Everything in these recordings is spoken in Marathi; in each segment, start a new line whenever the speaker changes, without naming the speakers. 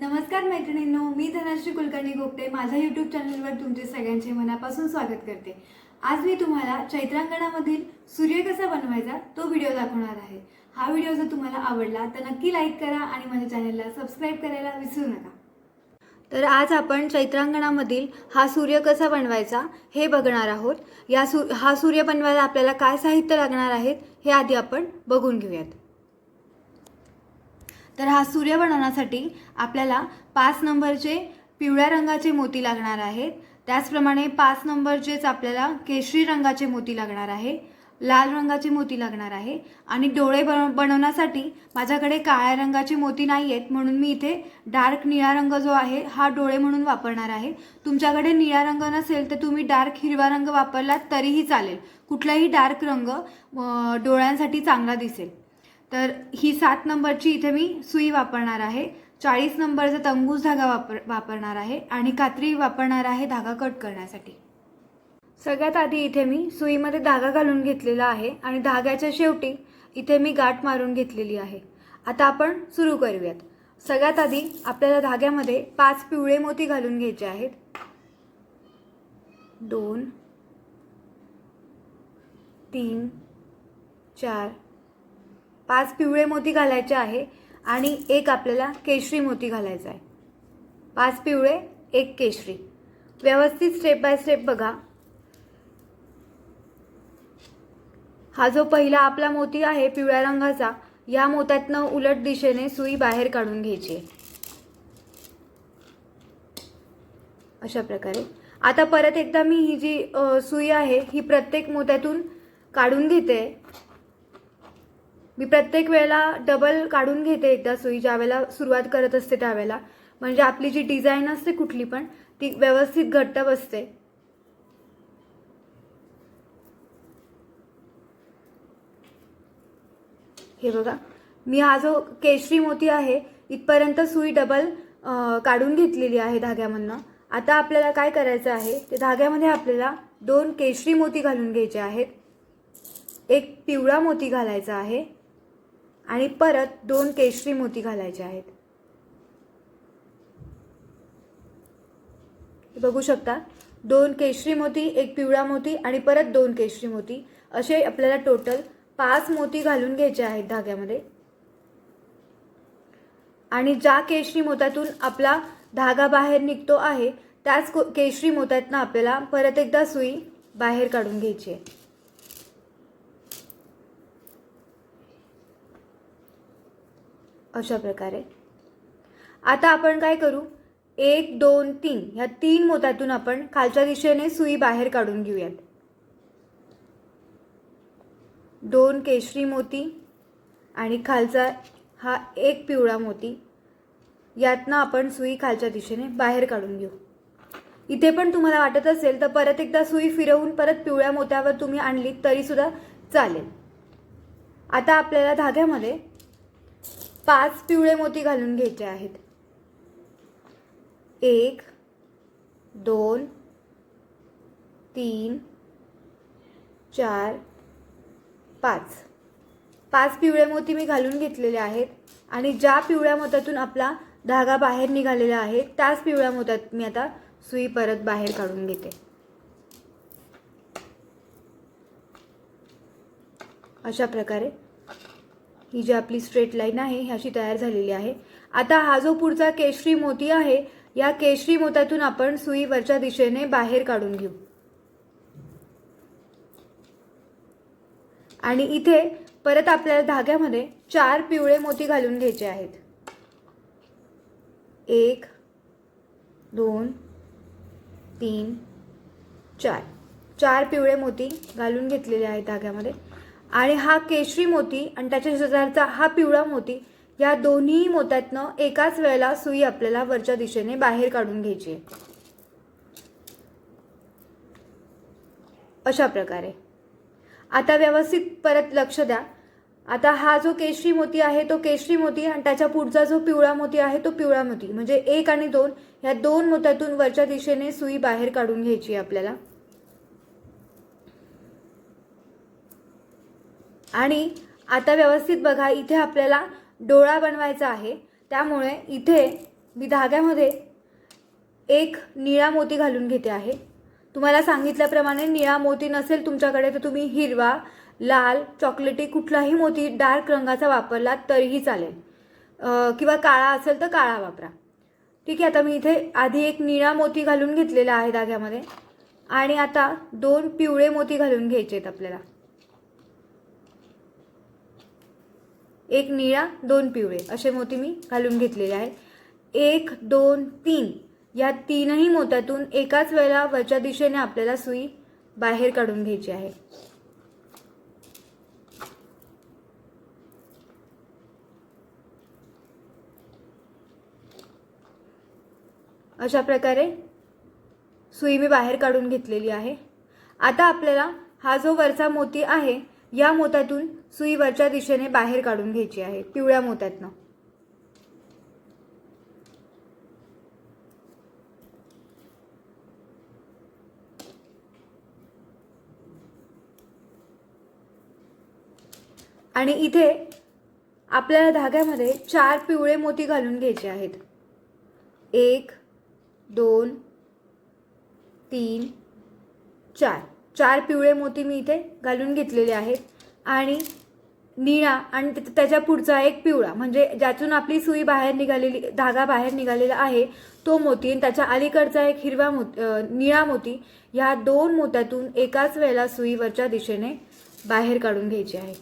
नमस्कार मैत्रिणींनो मी धनश्री कुलकर्णी गोपटे. माझ्या यूट्यूब चॅनलवर तुमचे सगळ्यांचे मनापासून स्वागत करते. आज मी तुम्हाला चैत्रांगणामधील सूर्य कसा बनवायचा तो व्हिडिओ दाखवणार आहे. हा व्हिडिओ जर तुम्हाला आवडला तर नक्की लाईक करा आणि माझ्या चॅनलला सबस्क्राईब करायला विसरू नका. तर आज आपण चैत्रांगणामधील हा सूर्य कसा बनवायचा हे बघणार आहोत. या सू हा सूर्य बनवायला आपल्याला काय साहित्य लागणार आहेत हे आधी आपण बघून घेऊयात. तर हा सूर्य बनवण्यासाठी आपल्याला पाच नंबरचे पिवळ्या रंगाचे मोती लागणार आहेत. त्याचप्रमाणे पाच नंबरचेच आपल्याला केशरी रंगाचे मोती लागणार आहे लाल रंगाचे मोती लागणार आहे आणि डोळे बन बनवण्यासाठी माझ्याकडे काळ्या रंगाचे मोती नाही आहेत म्हणून मी इथे डार्क निळा रंग जो आहे हा डोळे म्हणून वापरणार आहे. तुमच्याकडे निळा रंग नसेल तर तुम्ही डार्क हिरवा रंग वापरलात तरीही चालेल. कुठलाही डार्क रंग डोळ्यांसाठी चांगला दिसेल. तर ही सात नंबरची इथे मी सुई वापरणार आहे. चाळीस नंबरचा तंगूस धागा वापर वापरणार आहे आणि कात्री वापरणार आहे धागा कट करण्यासाठी. सगळ्यात आधी इथे मी सुईमध्ये धागा घालून घेतलेला आहे आणि धाग्याच्या शेवटी इथे मी गाठ मारून घेतलेली आहे. आता आपण सुरू करूयात. सगळ्यात आधी आपल्याला धाग्यामध्ये पाच पिवळे मोती घालून घ्यायचे आहेत. दोन तीन चार पाच पिवळे मोती घालायचे आहे आणि एक आपल्याला केशरी मोती घालायचा आहे. पाच पिवळे एक केशरी. व्यवस्थित स्टेप बाय स्टेप बघा. हा जो पहिला आपला मोती आहे पिवळ्या रंगाचा या मोत्यातनं उलट दिशेने सुई बाहेर काढून घ्यायची आहे. अशा प्रकारे. आता परत एकदा मी ही जी सुई आहे ही प्रत्येक मोत्यातून काढून घेते. मी प्रत्येक वेळेला डबल काढून घेते एकदा सुई ज्या वेळेला सुरुवात करत असते त्यावेळेला. म्हणजे आपली जी डिझाईन असते कुठली पण ती व्यवस्थित घट्ट बसते. हे बघा मी हा जो केशरी मोती आहे इथपर्यंत सुई डबल काढून घेतलेली आहे धाग्यामधनं. आता आपल्याला काय करायचं आहे ते धाग्यामध्ये आपल्याला दोन केशरी मोती घालून घ्यायचे आहेत. एक पिवळा मोती घालायचा आहे. आणि परत दोन केशरी मोती घालायचे आहेत. बघू शकता. दोन केशरी मोती एक पिवळा मोती आणि परत दोन केशरी मोती. असे आपल्याला टोटल पाच मोती घालून घ्यायचे आहेत धाग्यामध्ये. आणि ज्या केशरी मोत्यातून आपला धागा बाहेर निघतो आहे त्याच केशरी मोत्यातनं आपल्याला परत एकदा सुई बाहेर काढून घ्यायची आहे. अशा प्रकारे. आता आपण काय करू? एक दोन तीन. ह्या तीन मोत्यातून आपण खालच्या दिशेने सुई बाहेर काढून घेऊयात. दोन केशरी मोती आणि खालचा हा एक पिवळा मोती. यातनं आपण सुई खालच्या दिशेने बाहेर काढून घेऊ. इथे पण तुम्हाला वाटत असेल तर परत एकदा सुई फिरवून परत पिवळ्या मोत्यावर तुम्ही आणलीत तरीसुद्धा चालेल. आता आपल्याला धाग्यामध्ये पाच पिवळे मोती घालून घ्यायचे आहेत. एक दोन तीन चार पाच. पाच पिवळे मोती मी घालून घेतलेले आहेत आणि ज्या पिवळ्या मोत्यातून आपला धागा बाहेर निघालेला आहे त्याच पिवळ्या मोत्यात मी आता सुई परत बाहेर काढून घेते. अशा प्रकारे ही जी आपली स्ट्रेट लाईन आहे ह्याची तयार झालेली आहे. आता हा जो पुढचा केशरी मोती आहे या केशरी मोत्यातून आपण सुई वरच्या दिशेने बाहेर काढून घेऊ. आणि इथे परत आपल्याला धाग्यामध्ये चार पिवळे मोती घालून घ्यायचे आहेत. एक दोन तीन चार. चार पिवळे मोती घालून घेतलेले आहेत धाग्यामध्ये. आणि हा केशरी मोती आणि त्याच्या शेजारचा हा पिवळा मोती या दोन्ही मोत्यातनं एकाच वेळेला सुई आपल्याला वरच्या दिशेने बाहेर काढून घ्यायची आहे. अशा प्रकारे. आता व्यवस्थित परत लक्ष द्या. आता हा जो केशरी मोती आहे तो केशरी मोती आणि त्याच्या पुढचा जो पिवळा मोती आहे तो पिवळा मोती. म्हणजे एक आणि दोन ह्या दोन मोत्यातून वरच्या दिशेने सुई बाहेर काढून घ्यायची आहे आपल्याला. आणि आता व्यवस्थित बघा इथे आपल्याला डोळा बनवायचा आहे. त्यामुळे इथे मी धाग्यामध्ये एक निळा मोती घालून घेते आहे. तुम्हाला सांगितल्याप्रमाणे निळा मोती नसेल तुमच्याकडे तर तुम्ही हिरवा लाल चॉकलेटी कुठलाही मोती डार्क रंगाचा वापरला तरीही चालेल. किंवा काळा असेल तर काळा वापरा. ठीक आहे आता मी इथे आधी एक निळा मोती घालून घेतलेला आहे धाग्यामध्ये. आणि आता दोन पिवळे मोती घालून घ्यायचे आहेत आपल्याला. एक निळा दोन पिवळे. असे मोती मी घालून घेतलेले आहेत. एक दोन तीन. या तीनही मोत्यातून एकाच वेळेला वरच्या दिशेने आपल्याला सुई बाहेर काढून घ्यायची आहे. अशा प्रकारे सुई मी बाहेर काढून घेतलेली आहे. आता आपल्याला हा जो वरचा मोती आहे या मोत्यातून सुई वरच्या दिशेने बाहेर काढून घ्यायची आहे पिवळ्या मोत्यातनं. आणि इथे आपल्याला धाग्यामध्ये चार पिवळे मोती घालून घ्यायचे आहेत. एक दोन तीन चार. चार पिवळे मोती मी इथे घालून घेतलेले आहेत. आणि निळा आणि त्याच्या पुढचा एक पिवळा म्हणजे ज्यातून आपली सुई बाहेर निघालेली धागा बाहेर निघालेला आहे तो मोती आणि त्याच्या अलीकडचा एक हिरवा मोती निळा मोती ह्या दोन मोत्यातून एकाच वेळेला सुईवरच्या दिशेने बाहेर काढून घ्यायची आहे.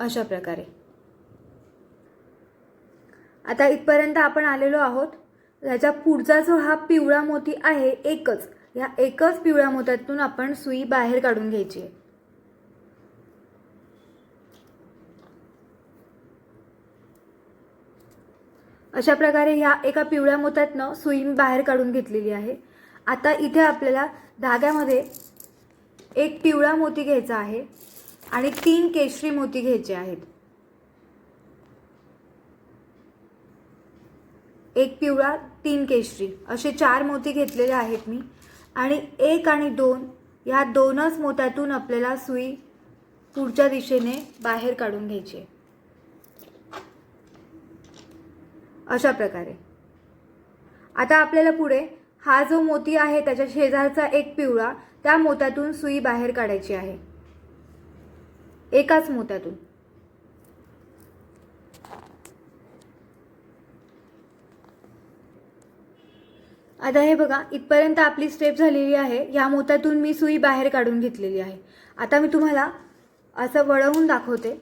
अशा प्रकारे. आता इथपर्यंत आपण आलेलो आहोत. ह्याच्या पुढचा जो हा पिवळा मोती आहे एकच. ह्या एकच पिवळ्या मोत्यातून आपण सुई बाहेर काढून घ्यायची आहे. अशा प्रकारे ह्या एका पिवळ्या मोत्यातनं सुई बाहेर काढून घेतलेली आहे. आता इथे आपल्याला धाग्यामध्ये एक पिवळा मोती घ्यायचा आहे आणि तीन केशरी मोती घ्यायचे आहेत. एक पिवळा तीन केशरी. असे चार मोती घेतलेले आहेत मी. आणि एक आणि दोन ह्या दोनच मोत्यातून आपल्याला सुई पुढच्या दिशेने बाहेर काढून घ्यायची आहे. अशा प्रकारे. आता आपल्याला पुढे हा जो मोती आहे त्याच्या शेजारचा एक पिवळा त्या मोत्यातून सुई बाहेर काढायची आहे. एकाच मोत्यातून. आता हे बघा इथपर्यंत आपली स्टेप झालेली आहे. ह्या मोत्यातून मी सुई बाहेर काढून घेतलेली आहे. आता मी तुम्हाला असं वळवून दाखवते.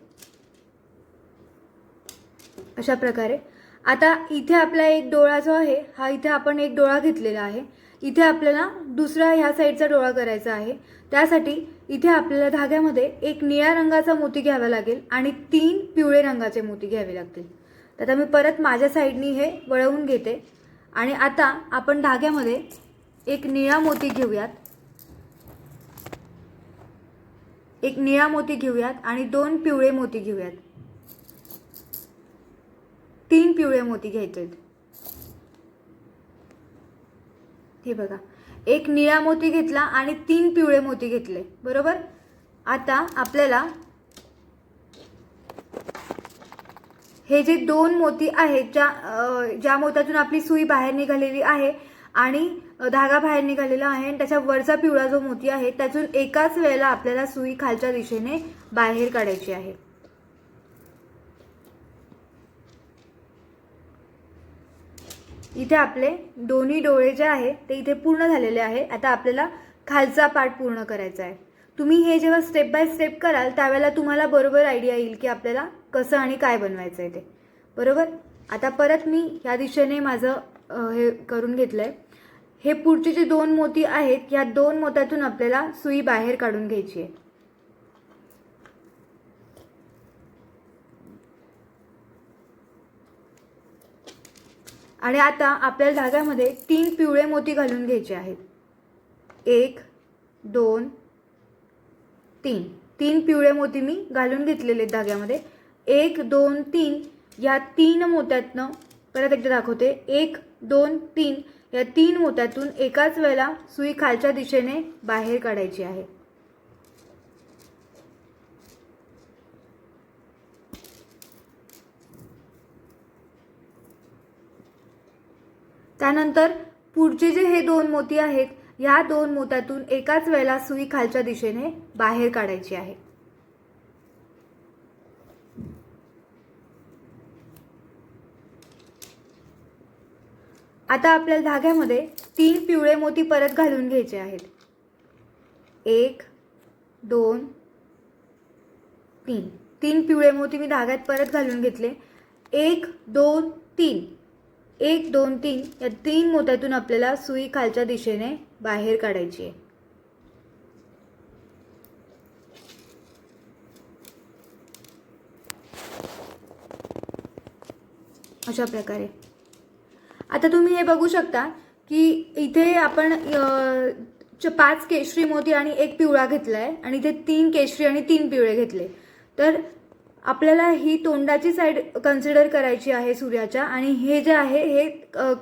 अशा प्रकारे. आता इथे आपला एक डोळा जो आहे हा इथे आपण एक डोळा घेतलेला आहे. इथे आपल्याला दुसरा ह्या साईडचा डोळा करायचा आहे. त्यासाठी इथे आपल्याला धाग्यामध्ये एक निळ्या रंगाचा मोती घ्यावा लागेल आणि तीन पिवळे रंगाचे मोती घ्यावे लागतील. तर आता मी परत माझ्या साईडनी हे वळवून घेते. आणि आता आपण धाग्यामध्ये एक निळा मोती घेऊयात. एक निळा मोती घेऊयात आणि दोन पिवळे मोती घेऊयात. तीन पिवळे मोती घ्यायचे आहेत. हे बघा. एक निळा मोती घेतला आणि तीन पिवळे मोती घेतले. बरोबर? आता आपल्याला हे जे दोन मोती आहेत ज्या ज्या मोत्यातून आपली सुई बाहेर निघालेली आहे आणि धागा बाहेर निघालेला आहे आणि त्याच्या वरचा पिवळा जो मोती आहे त्यातून एकाच वेळेला आपल्याला सुई खालच्या दिशेने बाहेर काढायची आहे. इथे आपले दोन्ही डोळे जे आहे ते इथे पूर्ण झालेले आहे. आता आपल्याला खालचा पार्ट पूर्ण करायचा आहे. तुम्ही हे जेव्हा स्टेप बाय स्टेप कराल त्यावेळेला तुम्हाला बरोबर आयडिया येईल की आपल्याला कसं आणि काय बनवायचं आहे ते. बरोबर? आता परत मी ह्या दिशेने माझं हे करून घेतलं आहे हे पुढचे जे दोन मोती आहेत ह्या दोन मोत्यातून आपल्याला सुई बाहेर काढून घ्यायची आहे. आणि आता आपल्याला धाग्यामध्ये तीन पिवळे मोती घालून घ्यायचे आहेत. एक दोन तीन. तीन पिवळे मोती मी घालून घेतलेले आहेत धाग्यामध्ये. एक दोन तीन या तीन मोत्यातनं परत एकदा दाखवते. एक दोन तीन या तीन मोत्यातून एकाच वेळेला सुई खालच्या दिशेने बाहेर काढायची आहे. त्यानंतर पुढचे जे हे दोन मोती आहेत या दोन मोत्यातून एकाच वेळेला सुई खालच्या दिशेने बाहेर काढायची आहे. आता आपल्याला धाग्यामध्ये तीन पिवळे मोती परत घालून घ्यायचे आहेत. एक दोन तीन. तीन पिवळे मोती मी धाग्यात परत घालून घेतले. एक दोन तीन. एक दोन तीन या तीन मोत्यातून आपल्याला सुई खालच्या दिशेने बाहेर काढायची आहे. अशा प्रकारे. आता तुम्ही हे बघू शकता की इथे आपण पाच केशरी मोती आणि एक पिवळा घेतला आहे आणि इथे तीन केशरी आणि तीन पिवळे घेतले. तर आपल्याला ही तोंडाची साईड कन्सिडर करायची आहे सूर्याच्या आणि हे जे आहे हे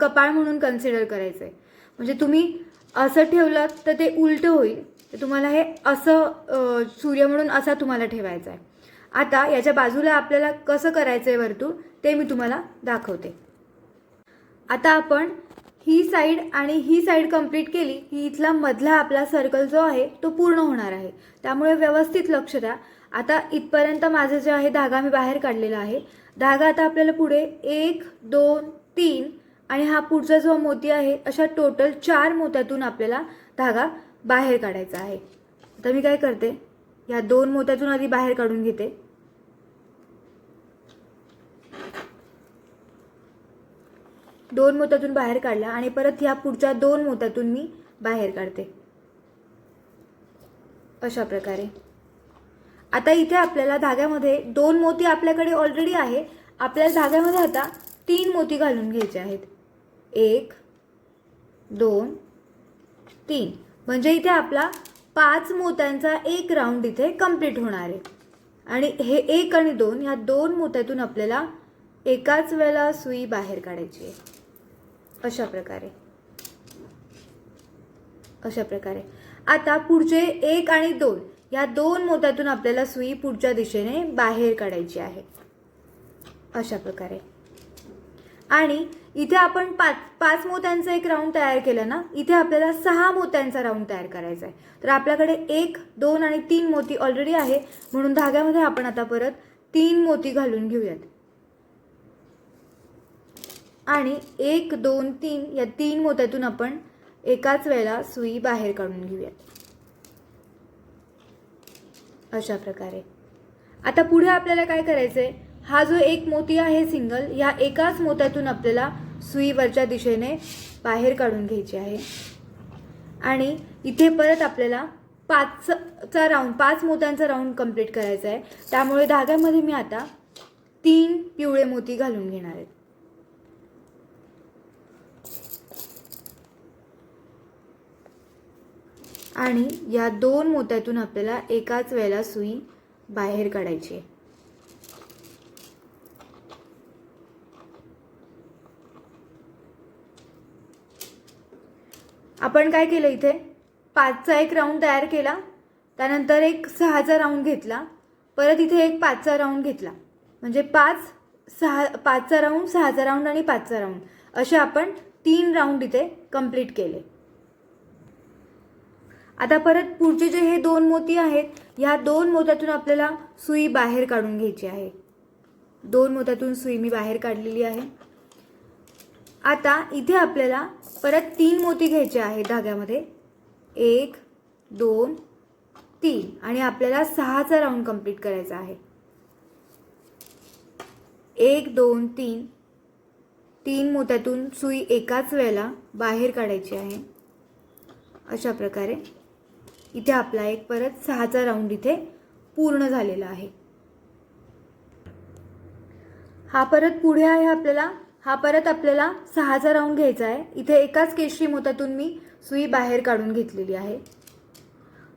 कपाळ म्हणून कन्सिडर करायचं आहे म्हणजे तुम्ही असं ठेवलं तर ते उलटं होईल. तर तुम्हाला हे असं सूर्य म्हणून असा तुम्हाला ठेवायचा आहे आता याच्या बाजूला आपल्याला कसं करायचं आहे वर्तुळ ते मी तुम्हाला दाखवते. आता आपण ही साईड आणि ही साईड कंप्लीट केली की इथला मधला आपला सर्कल जो आहे तो पूर्ण होणार आहे. त्यामुळे व्यवस्थित लक्ष द्या. आता इथपर्यंत माझं जे आहे धागा मी बाहेर काढलेला आहे. धागा आता आपल्याला पुढे एक दोन तीन आणि हा पुढचा जो मोती आहे अशा टोटल चार मोत्यातून आपल्याला धागा बाहेर काढायचा आहे. आता मी काय करते? या दोन मोत्यातून आधी बाहेर काढून घेते. दोन मोत्यातून बाहेर काढला आणि परत ह्या पुढच्या दोन मोत्यातून मी बाहेर काढते. अशा प्रकारे. आता इथे आपल्याला धाग्यामध्ये दोन मोती आपल्याकडे ऑलरेडी आहे. आपल्याला धाग्यामध्ये आता तीन मोती घालून घ्यायचे आहेत. एक दोन तीन. म्हणजे इथे आपला पाच मोत्यांचा एक राऊंड इथे कंप्लीट होणार आहे. आणि हे एक आणि दोन ह्या दोन मोत्यातून आपल्याला एकाच वेळेला सुई बाहेर काढायची आहे. अशा प्रकारे. अशा प्रकारे. आता पुढचे एक आणि दोन. या दोन मोत्यातून आपल्याला सुई पुढच्या दिशेने बाहेर काढायची आहे. अशा प्रकारे. आणि इथे आपण पाच पाच मोत्यांचा एक राऊंड तयार केला ना इथे आपल्याला सहा मोत्यांचा राऊंड तयार करायचा आहे. तर आपल्याकडे एक दोन आणि तीन मोती ऑलरेडी आहे. म्हणून धाग्यामध्ये आपण आता परत तीन मोती घालून घेऊयात. आणि एक दोन तीन या तीन मोत्यातून आपण एकाच वेळेला सुई बाहेर काढून घेऊयात. अशा प्रकारे. आता पुढे आपल्याला काय करायचं आहे हा जो एक मोती आहे सिंगल या एकाच मोत्यातून आपल्याला सुईवरच्या दिशेने बाहेर काढून घ्यायची आहे. आणि इथे परत आपल्याला पाचचा राऊंड पाच मोत्यांचा राऊंड कंप्लीट करायचा आहे. त्यामुळे धाग्यामध्ये मी आता तीन पिवळे मोती घालून घेणार आहेत आणि या दोन मोत्यातून आपल्याला एकाच वेळेला सुई बाहेर काढायची आहे. आपण काय केलं इथे? पाचचा एक राऊंड तयार केला. त्यानंतर एक सहाचा राऊंड घेतला. परत इथे एक पाचचा राऊंड घेतला. म्हणजे पाच सहा पाचचा राऊंड सहाचा राऊंड आणि पाचचा राऊंड असे आपण तीन राऊंड इथे कंप्लीट केले. आता परत पुढचे जे हे दोन मोती आहेत ह्या दोन मोत्यातून आपल्याला सुई बाहेर काढून घ्यायची आहे. दोन मोत्यातून सुई मी बाहेर काढलेली आहे. आता इथे आपल्याला परत तीन मोती घ्यायचे आहेत धाग्यामध्ये. एक दोन तीन. आणि आपल्याला सहाचा राऊंड कंप्लीट करायचा आहे. एक दोन तीन. तीन मोत्यातून सुई एकाच वेळेला बाहेर काढायची आहे. अशा प्रकारे. इथे आपला एक परत सहाचा राऊंड इथे पूर्ण झालेला आहे. हा परत पुढे आहे आपल्याला हा परत आपल्याला सहाचा राऊंड घ्यायचा आहे. इथे एकाच केशरी मोतातून मी सुई बाहेर काढून घेतलेली आहे.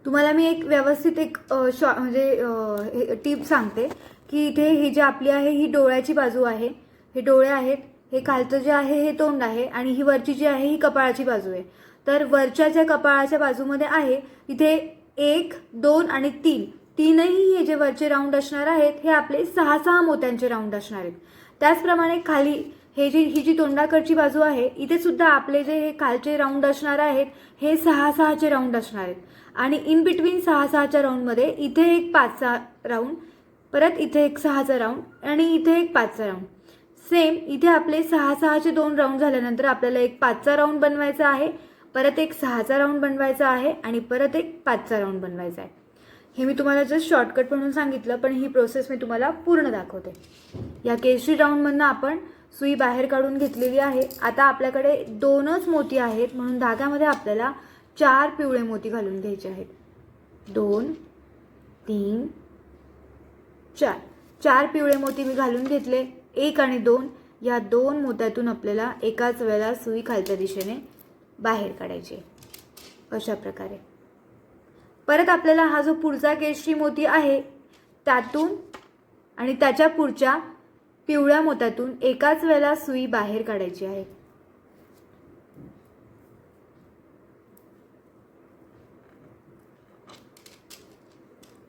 तुम्हाला मी एक व्यवस्थित एक शॉ म्हणजे टीप सांगते की इथे ही जी आपली आहे ही डोळ्याची बाजू आहे. हे डोळे आहेत हे खालचं जे आहे हे तोंड आहे आणि ही वरची जी आहे ही कपाळाची बाजू आहे. तर वरच्या ज्या कपाळाच्या बाजूमध्ये आहे इथे एक दोन आणि तीन. तीनही हे जे वरचे राऊंड असणार आहेत हे आपले सहा सहा मोत्यांचे राऊंड असणार आहेत. त्याचप्रमाणे खाली हे जी ही जी तोंडाकडची बाजू आहे इथे सुद्धा आपले जे हे खालचे राऊंड असणार आहेत हे सहा सहाचे राऊंड असणार आहेत. आणि इन बिटवीन सहा सहाच्या राऊंडमध्ये इथे एक पाचचा राऊंड परत इथे एक सहाचा राऊंड आणि इथे एक पाचचा राऊंड सेम इथे आपले सहा सहाचे दोन राऊंड झाल्यानंतर आपल्याला एक पाचचा राऊंड बनवायचा आहे. परत एक सहाचा राऊंड बनवायचा आहे आणि परत एक पाचचा राऊंड बनवायचा आहे. हे मी तुम्हाला जस्ट शॉर्टकट म्हणून सांगितलं पण ही प्रोसेस मी तुम्हाला पूर्ण दाखवते. या केशरी राऊंडमधनं आपण सुई बाहेर काढून घेतलेली आहे. आता आपल्याकडे दोनच मोती आहेत म्हणून धाग्यामध्ये आपल्याला चार पिवळे मोती घालून घ्यायचे आहेत. दोन तीन चार. चार पिवळे मोती मी घालून घेतले. एक आणि दोन. या दोन मोत्यातून आपल्याला एकाच वेळेला सुई खालच्या दिशेने बाहेर काढायची. अशा प्रकारे. परत आपल्याला हा जो पुढचा केशरी मोती आहे त्यातून आणि त्याच्या पुढच्या पिवळ्या मोत्यातून एकाच वेळेला सुई बाहेर काढायची आहे.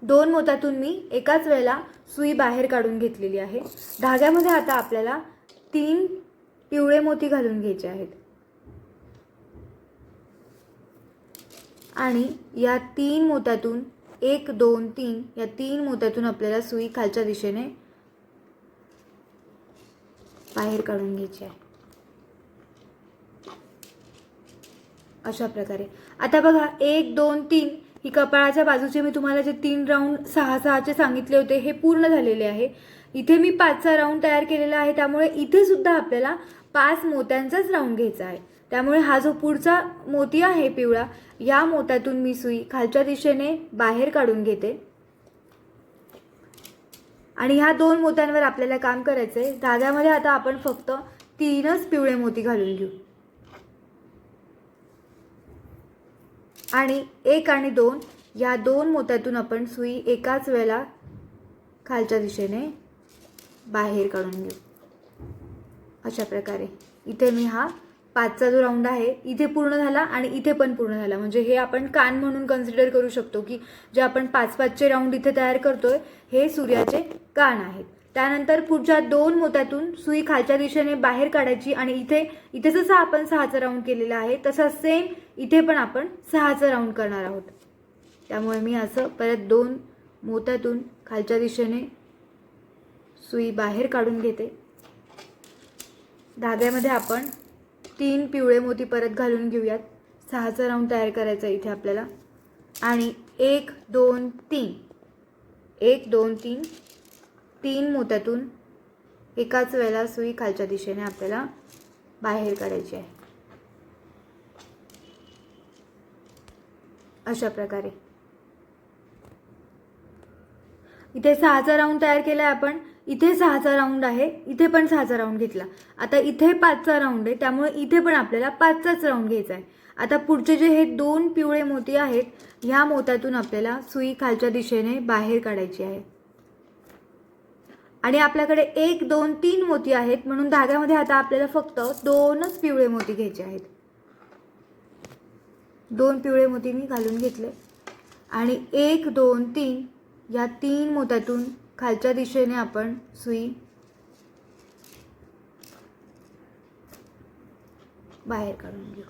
दोन मोत्यातून मी एकाच वेळेला सुई बाहेर काढून घेतलेली आहे. धाग्यामध्ये आता आपल्याला तीन पिवळे मोती घालून घ्यायचे आहेत. आणि या तीन मोत्यातून एक दोन तीन या तीन मोत्यातून आपल्याला सुई खालच्या दिशेने बाहेर काढून घ्यायची आहे. अशा प्रकारे. आता बघा एक दोन तीन ही कपाळाच्या बाजूचे मी तुम्हाला जे तीन राऊंड सहा सहाचे सांगितले होते हे पूर्ण झालेले आहे. इथे मी पाचचा राऊंड तयार केलेला आहे त्यामुळे इथे सुद्धा आपल्याला पाच मोत्यांचाच राऊंड घ्यायचा आहे. त्यामुळे हा जो पुढचा मोती आहे पिवळा या मोत्यातून मी सुई खालच्या दिशेने बाहेर काढून घेते. आणि ह्या दोन मोत्यांवर आपल्याला काम करायचं आहे धाग्यामध्ये आता आपण फक्त तीनच पिवळे मोती घालून घेऊ. आणि एक आणि दोन या दोन मोत्यातून आपण सुई एकाच वेळेला खालच्या दिशेने बाहेर काढून घेऊ. अशा प्रकारे. इथे मी हा पाचचा जो राऊंड आहे इथे पूर्ण झाला आणि इथे पण पूर्ण झाला. म्हणजे हे आपण कान म्हणून कन्सिडर करू शकतो की जे आपण पाच पाचचे राऊंड इथे तयार करतोय हे सूर्याचे कान आहेत. त्यानंतर पुढच्या दोन मोत्यातून सुई खालच्या दिशेने बाहेर काढायची आणि इथे इथे जसं आपण सहाचा राऊंड केलेला आहे तसा सेम इथे पण आपण सहाचा राऊंड करणार आहोत. त्यामुळे मी असं परत दोन मोत्यातून खालच्या दिशेने सुई बाहेर काढून घेते. धाग्यामध्ये आपण तीन पिवळे मोती परत घालून घेऊयात. सहाचा राऊंड तयार करायचा इथे आपल्याला. आणि एक दोन तीन. एक दोन तीन. तीन मोत्यातून एकाच वेळेला सुई खालच्या दिशेने आपल्याला बाहेर काढायची आहे. अशा प्रकारे. इथे सहाचा राऊंड तयार केला आहे आपण. इथे सहाचा राऊंड आहे इथे पण सहाचा राऊंड घेतला. आता इथे पाचचा राऊंड आहे त्यामुळे इथे पण आपल्याला पाचचाच राऊंड घ्यायचा आहे. आता पुढचे जे हे दोन पिवळे मोती आहेत ह्या मोत्यातून आपल्याला सुई खालच्या दिशेने बाहेर काढायची आहे. आणि आपल्याकडे एक दोन तीन मोती आहेत म्हणून धाग्यामध्ये आता आपल्याला फक्त दोनच पिवळे मोती घ्यायचे आहेत. दोन पिवळे मोती मी घालून घेतले. आणि एक दोन तीन या तीन मोत्यातून खालच्या दिशेने आपण सुई बाहेर काढून घेऊ.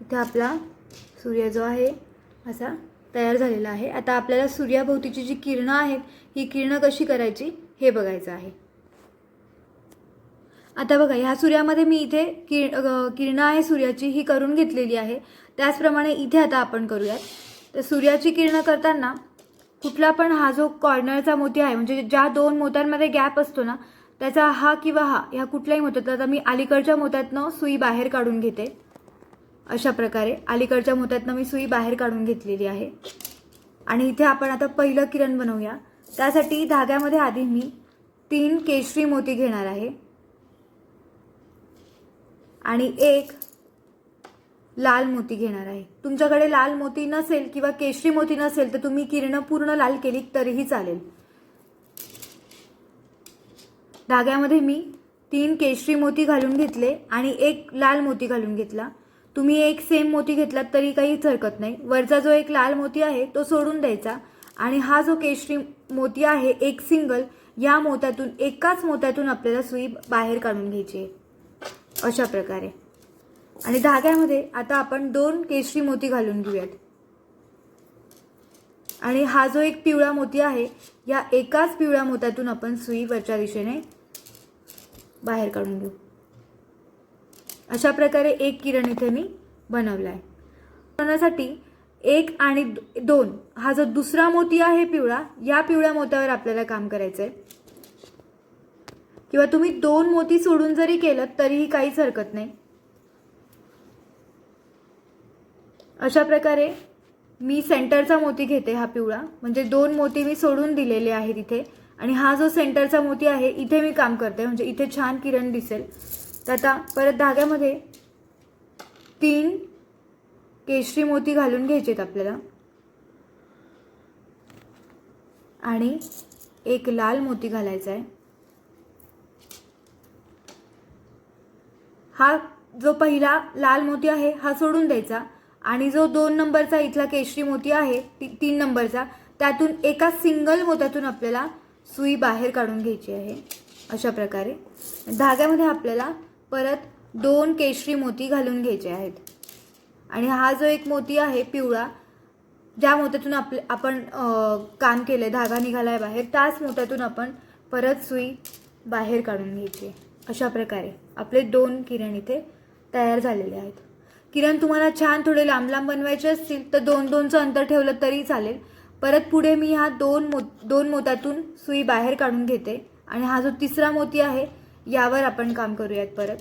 इथे आपला सूर्य जो आहे असा तयार झालेला आहे. आता आपल्याला सूर्याभोवतीची जी किरणं आहेत ही किरणं कशी करायची हे बघायचं आहे. आता बघा ह्या सूर्यामध्ये मी इथे किर किरणं आहे सूर्याची ही करून घेतलेली आहे. त्याचप्रमाणे इथे आता आपण करूयात. तर सूर्याची किरणं करताना कुठला पण हा जो कॉर्नरचा मोती आहे म्हणजे ज्या दोन मोत्यांमध्ये गॅप असतो ना त्याचा हा किंवा हा ह्या कुठल्याही मोत्यात आता मी अलीकडच्या मोत्यातनं सुई बाहेर काढून घेते. अशा प्रकारे अलीकडच्या मोत्यातनं मी सुई बाहेर काढून घेतलेली आहे. आणि इथे आपण आता पहिलं किरण बनवूया. त्यासाठी धाग्यामध्ये आधी मी तीन केशरी मोती घेणार आहे. आणि एक लाल मोती घेणार आहे. तुमच्याकडे लाल मोती नसेल किंवा केशरी मोती नसेल तर तुम्ही किरणं पूर्ण लाल केली तरीही चालेल. धाग्यामध्ये मी तीन केशरी मोती घालून घेतले आणि एक लाल मोती घालून घेतला. तुम्ही एक सेम मोती घेतलात तरी काहीच हरकत नाही. वरचा जो एक लाल मोती आहे तो सोडून द्यायचा. आणि हा जो केशरी मोती आहे एक सिंगल या मोत्यातून एकाच मोत्यातून आपल्याला सुई बाहेर काढून घ्यायची आहे. अशा प्रकारे. आणि धाग्यामध्ये आता आपण दोन केशरी मोती घालून घेऊयात. आणि हा जो एक पिवळा मोती आहे या एकाच पिवळ्या मोत्यातून आपण सुई वरच्या दिशेने बाहेर काढून घेऊ. अशा प्रकारे एक किरण इथे मी बनवला आहे बनवण्यासाठी एक आणि दोन हा जो दुसरा मोती आहे पिवळा या पिवळ्या मोत्यावर आपल्याला काम करायचं आहे किंवा तुम्ही दोन मोती सोडून जरी केलं तरीही काहीच हरकत नाही. अशा प्रकारे मी सेंटरचा मोती घेते हा पिवळा. म्हणजे दोन मोती मी सोडून दिलेले आहेत इथे. आणि हा जो सेंटरचा मोती आहे इथे मी काम करते. म्हणजे इथे छान किरण दिसेल. तर आता परत धाग्यामध्ये तीन केशरी मोती घालून घ्यायचे आहेत आपल्याला. आणि एक लाल मोती घालायचा आहे. हा जो पहिला लाल मोती आहे हा सोडून द्यायचा. आणि जो दोन नंबरचा इथला केशरी मोती आहे ती तीन नंबरचा त्यातून एका सिंगल मोत्यातून आपल्याला सुई बाहेर काढून घ्यायची आहे अशा प्रकारे. धाग्यामध्ये आपल्याला परत दोन केशरी मोती घालून घ्यायचे आहेत. आणि हा जो एक मोती आहे पिवळा ज्या मोत्यातून आपले आपण काम केलं आहे धागा निघाला आहे बाहेर त्याच मोत्यातून आपण परत सुई बाहेर काढून घ्यायची आहे. अशा प्रकारे. आपले दोन किरण इथे तयार झालेले आहेत. किरण तुम्हाला छान थोडे लांब लांब बनवायचे असतील तर दोन दोनचं अंतर ठेवलं तरी चालेल. परत पुढे मी ह्या दोन मो दोन मोत्यातून सुई बाहेर काढून घेते. आणि हा जो तिसरा मोती आहे यावर आपण काम करूयात परत.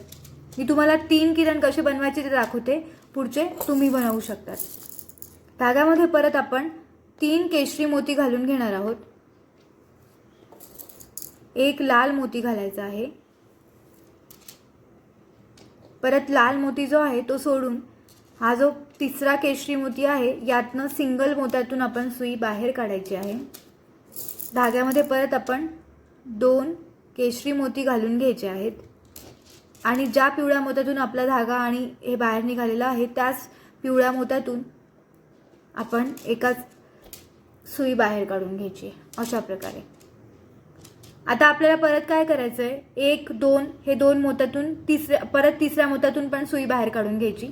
मी तुम्हाला तीन किरण कसे बनवायचे ते दाखवते. पुढचे तुम्ही बनवू शकतात. धाग्यामध्ये परत आपण तीन केशरी मोती घालून घेणार आहोत. एक लाल मोती घालायचा आहे. परत लाल मोती जो आहे तो सोडून हा जो तिसरा केशरी मोती आहे यातनं सिंगल मोत्यातून आपण सुई बाहेर काढायची आहे. धाग्यामध्ये परत आपण दोन केशरी मोती घालून घ्यायचे आहेत. आणि ज्या पिवळ्या मोत्यातून आपला धागा आणि हे बाहेर निघालेलं आहे त्याच पिवळ्या मोत्यातून आपण एकाच सुई बाहेर काढून घ्यायची अशा प्रकारे. आता आपल्याला परत काय करायचं आहे एक दोन हे दोन मोत्यातून तिसऱ्या परत तिसऱ्या मोत्यातून पण सुई बाहेर काढून घ्यायची.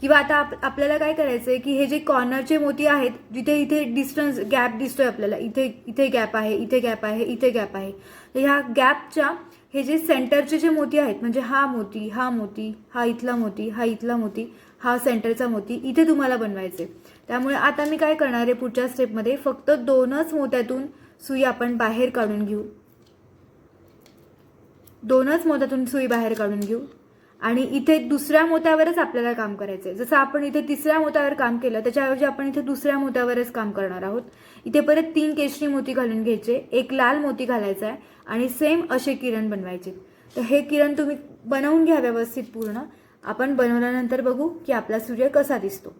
किंवा आता आप आपल्याला काय करायचं आहे की हे जे कॉर्नरचे मोती आहेत जिथे इथे डिस्टन्स गॅप दिसतोय आपल्याला इथे इथे गॅप आहे इथे गॅप आहे इथे गॅप आहे. तर ह्या गॅपच्या हे जे सेंटरचे जे मोती आहेत म्हणजे हा मोती हा मोती हा इथला मोती हा इथला मोती हा सेंटरचा मोती इथे तुम्हाला बनवायचे त्यामुळे आता मी काय करणार आहे पुढच्या स्टेपमध्ये फक्त दोनच मोत्यातून सुई आपण बाहेर काढून घेऊ. दोनच मोत्यातून सुई बाहेर काढून घेऊ. आणि इथे दुसऱ्या मोत्यावरच आपल्याला काम करायचं आहे जसं आपण इथे तिसऱ्या मोत्यावर काम केलं त्याच्याऐवजी आपण इथे दुसऱ्या मोत्यावरच काम करणार आहोत. इथे परत तीन केशरी मोती घालून घ्यायचे एक लाल मोती घालायचा आहे आणि सेम असे किरण बनवायचे. तर हे किरण तुम्ही बनवून घ्या व्यवस्थित पूर्ण. आपण बनवल्यानंतर बघू की आपला सूर्य कसा दिसतो.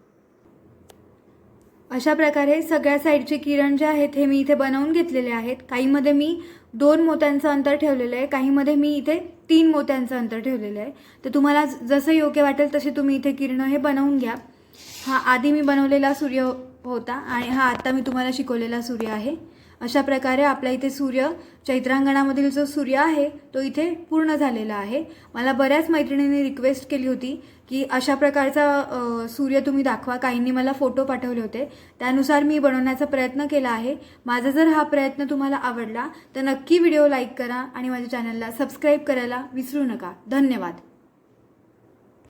अशा प्रकारे सगळ्या साईडचे किरण जे आहेत हे मी इथे बनवून घेतलेले आहेत. काहीमध्ये मी दोन मोत्यांचं अंतर ठेवलेलं आहे. काहीमध्ये मी इथे तीन मोत्यांचं अंतर ठेवलेलं आहे. तर तुम्हाला जसं योग्य वाटेल तसे तुम्ही इथे किरणं हे बनवून घ्या. हा आधी मी बनवलेला सूर्य होता आणि हा आत्ता मी तुम्हाला शिकवलेला सूर्य आहे. अशा प्रकारे आपल्या इथे सूर्य चैत्रांगणामधील जो सूर्य आहे तो इथे पूर्ण झालेला आहे. मला बऱ्याच मैत्रिणींनी रिक्वेस्ट केली होती की अशा प्रकारचा सूर्य तुम्ही दाखवा. काहींनी मला फोटो पाठवले होते. त्यानुसार मी बनवण्याचा प्रयत्न केला आहे. माझा जर हा प्रयत्न तुम्हाला आवडला तर नक्की व्हिडिओ लाईक करा आणि माझ्या चॅनलला सबस्क्राईब करायला विसरू नका. धन्यवाद.